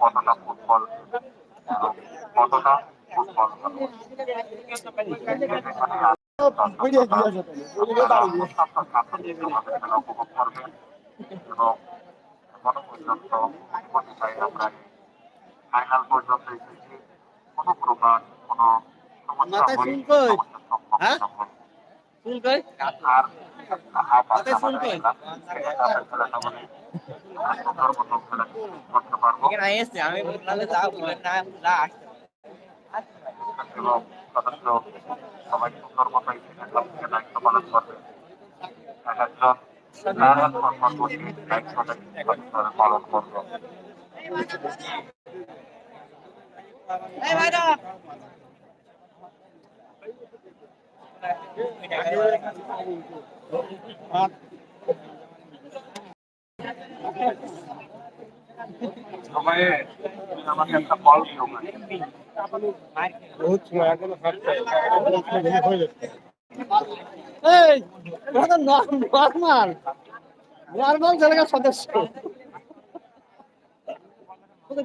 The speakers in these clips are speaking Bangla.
কতটা ফুটবল কতটা ফুটবল উপভোগ করবে এবং এখনও পর্যন্ত কোয়ালিফাই আমরা ফাইনাল পর্যন্ত এসেছি কোনো প্রকার কোনো সমস্যা মতো খেলা করতে পারব এখানে এসছে, আমি বললাম যে যাও, না, না, আসতে সদস্য সবাই সুন্দর মতো এই দায়িত্ব পালন করবে একজন কর্মসূচি পালন করবে এই ভাইরা! সময়ে আমাকে একটা বল দিও নর্মাল নর্মাল সদস্য ওদের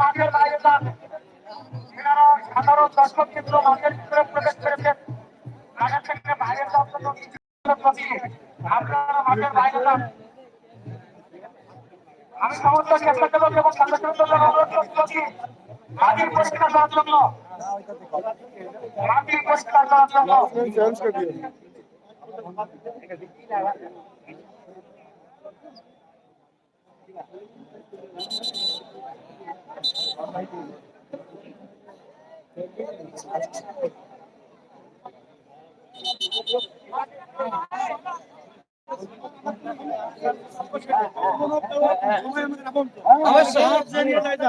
মাঠের বাইরে যান। এনারা সাধারণ দর্শক কিন্তু মাঠের ভিতরে প্রবেশ করেছেন। মাঠের থেকে বাইরে যাওয়ার জন্য দৃষ্টি আকর্ষণ করছি। আপনারা মাঠের বাইরে যান। আমি সমস্ত এবং সদস্যদের অনুরোধ করছি মাটির পরিষ্কার করার জন্য মাটির পরিষ্কার করার জন্য আমার সাহায্য নিয়ে যাই না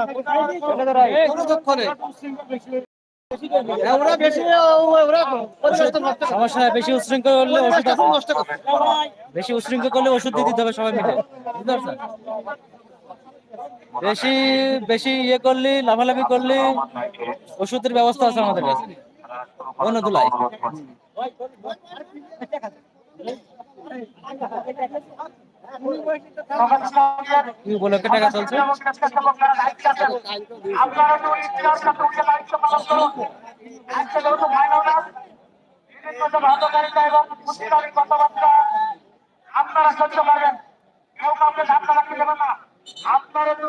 কোনো করে বেশি উশৃঙ্খল করলে ওষুধ বেশি উশৃঙ্খল করলে ওষুধ দিয়ে দিতে হবে সবাই মিলে। বেশি বেশি ইয়ে করলি, লাফালাফি করলি ওষুধের ব্যবস্থা আছে আমাদের কাছে। অন্য দুলাই কি উপলক্ষে টাকা চলছে আপনারা কেউ কাউকে না আপনারা একটু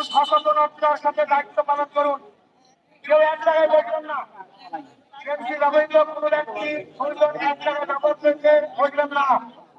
সাথে দায়িত্ব পালন করুন কেউ এক জায়গায় না কেমসি ব্যবহৃত কোনো ব্যক্তি এক জায়গায় ব্যবহার বসবেন না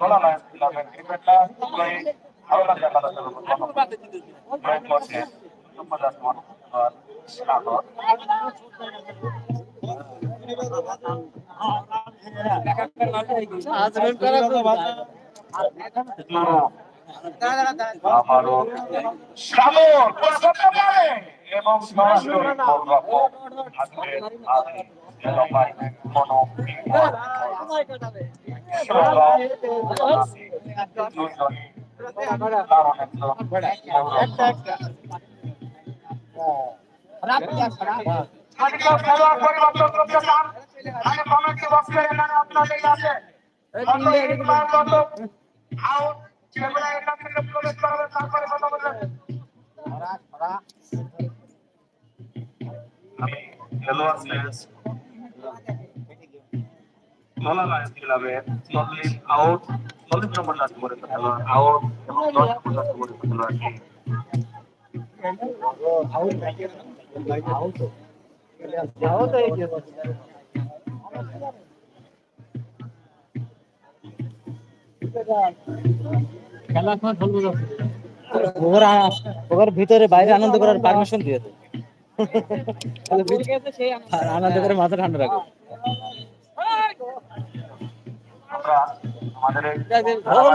করলেন ক্রিকেটার জয়ী আরও বাকি একাদশের উপর জয় করছেন সুপ্রদাস মনোহর সাগর এবং পরিবর্তন করতে চান আমি কমিটি বক্সের এখানে আপনাদের কাছে আউট যেগুলো এখান থেকে প্রবেশ করাবে তারপরে কথা বলবেন আমি খেলোয়াড় সেন্স ক্লাবের চল্লিশ আউট চল্লিশ নম্বর লাস্ট করে খেলোয়াড় আউট এবং দশ নম্বর লাস্ট করে খেলোয়াড় ওর আ- ওর ভিতরে বাইরে আনন্দ করার পারমিশন আর আনন্দ। করে মাথা ঠান্ডা রাখো। আমাদের ওর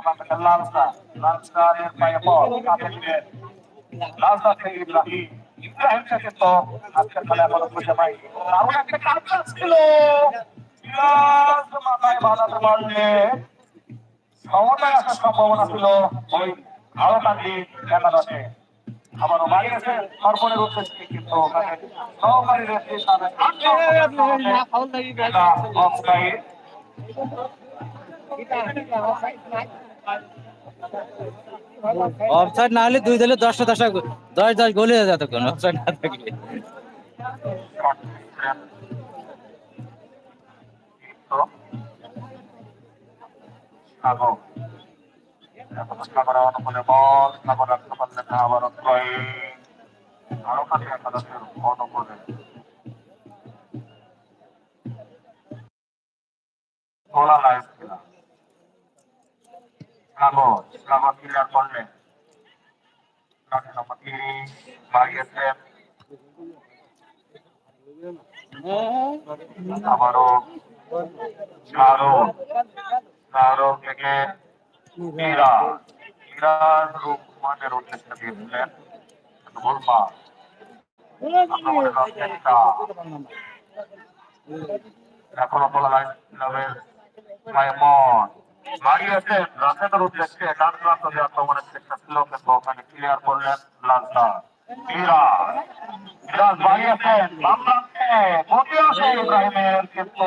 তোমার থেকে করলেন কিন্তু ওই বলা লাইন মানে এ আমি মনে করি রস রস করছিস দয়, দয়। বাদাম নেই শুধু দয় দয় কথা শুনছি রস দয় সম্ভাবনা ছিল ওই আরও একাদশে আবারও বাড়ি গেছে সর্বনের উদ্দেশ্যে কিন্তু ওখানে সহকারী রেফারি তাদের অফসাইড অফসাইড না হলে দুই দলে দশটা দশটা দশ দশ গোলে হয়ে যেত অফসাইড না থাকলে। সাগর এখন সাগর অনুকূলে বল সাগর রাখতে পারলেন না আবার অক্ষয় আরও কাছে একাদশের অনুকূলে গোলা লাইফ খেলা সাগর সাগর ক্লিয়ার করলেন কাছে নম্বর তিরিশ বাড়িয়েছেন আবারও চারো চারো থেকে মীরা মীরার রূপ মানের উদ্দেশ্যে দিয়েছিলেন গোলমা আক্রমণের চেষ্টা এখনও বলা লাইন ক্লাবের মাইমন বাড়িয়েছেন রাশেদের উদ্দেশ্যে ডান আক্রমণের চেষ্টা ছিল কিন্তু ওখানে ক্লিয়ার করলেন আছে ইব্রাহিমের কিন্তু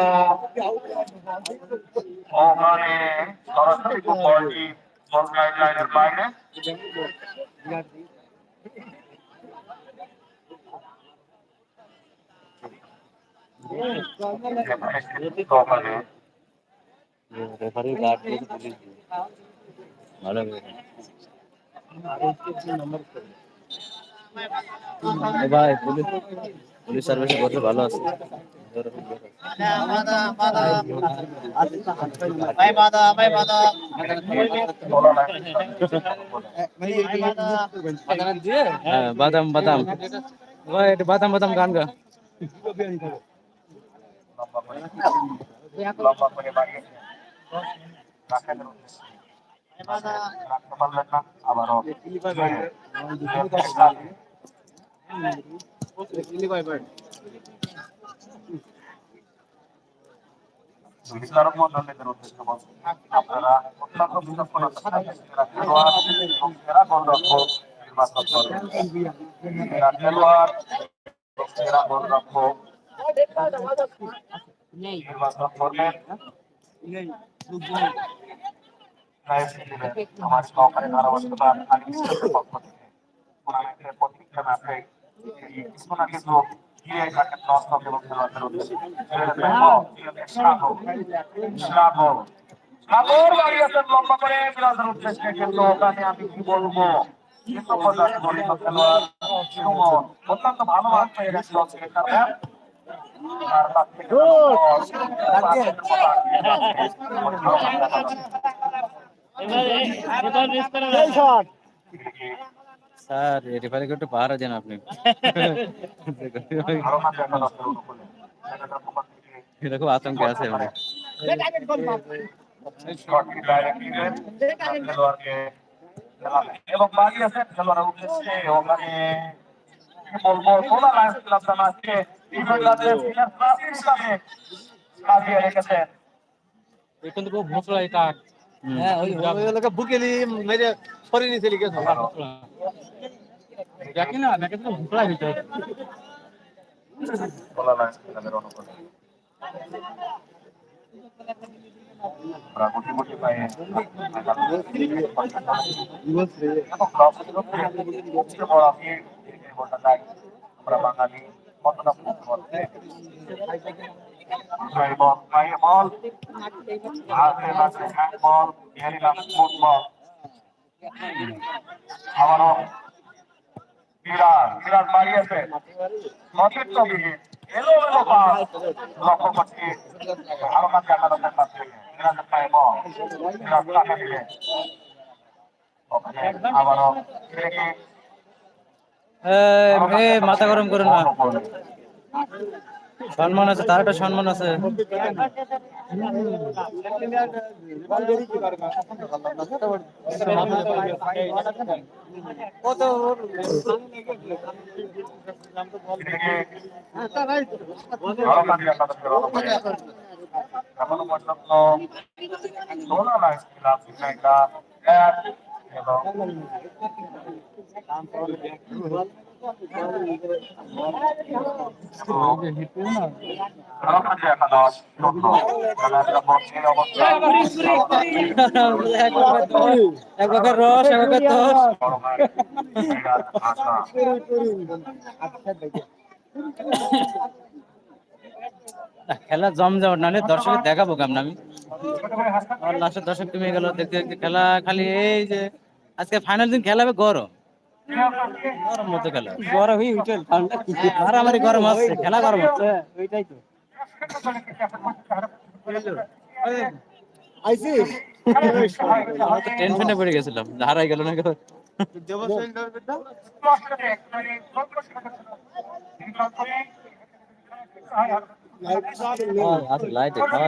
রেফারি গার্ড দিয়ে পুলিশ দিয়ে। ভালো হবে। এ ভাই পুলিশ পুলিশ সার্ভিসে বসে ভালো আছে হ্যাঁ বাদাম বাদাম ভাই এটা বাদাম বাদাম গান গা লম্বা করে লম্বা উদ্দেশ্যে রাখতে পারলেন না আবারও বিচারক মন্ডলীদের উদ্দেশ্যে বলছি আপনারা অত্যন্ত বিচক্ষণ আছেন। খেলোয়াড় এবং এরা গোলরক্ষক নির্বাচন করেন এরা খেলোয়াড় এবং এরা গোলরক্ষক নির্বাচন করবেন আমার সহকারী ধারাবাহিকতা ইসলামের পক্ষ থেকে টুর্নামেন্টের প্রতিষ্ঠান আছে কিছু না কিছু দিয়ে থাকেন দর্শক এবং খেলোয়াড়দের উদ্দেশ্যে সাগর আমি অত্যন্ত ভালো সেখানে আর তার থেকে স্যার রেফারিকে একটু পাহারা দেন আপনি ভালো না দেখা দর্শকের অনুকূলে সেটার পক্ষ থেকে এটা খুব আতঙ্কে আছে আমরা শটটি ডাইরেক্ট নিলেন খেলোয়াড়কে খেলালেন। এবং বাড়ি আছেন খেলোয়াড়ের উদ্দেশ্যে ওখানে কি বলব সোলা লায়ন্স ক্লাব জানাচ্ছে ইংল্যান্ডের কাজিয়ে রেখেছেন। এখন তো খুব ভোসলা এটা হুম। হ্যাঁ ওই এলাকা বুকেলি মেরে সরি নিতে লিখেছে দেখি না দেখে তো ভোসলা হইতে সোলা লায়ন্স ক্লাবের অনুকূলে। আমরা গুটি গুটি পায়ে এবং ক্লাব সবচেয়ে বড় ভিড় এই গোটা যায় আমরা বাঙালি। বল পায়ে বল হাতে লাগছে হ্যান্ড বল এরিলাম ফুটবল আবারও আবারও মাথা গরম করুন না। সম্মান আছে। তার একটা সম্মান আছে। এবং খেলা জমজমাট নাহলে দর্শকের দেখাবো কেমন আমি। লাস্টের দর্শক তুমি গেল, দেখতে দেখতে খেলা খালি এই যে, আজকে ফাইনাল দিন খেলা হবে গরম। গরম মতো ঠান্ডা মারামারি গরম আসছে খেলা গরম হচ্ছে ওইটাই তো পড়ে গেছিলাম হারাই গেল না কেউ লাইটে খাওয়া?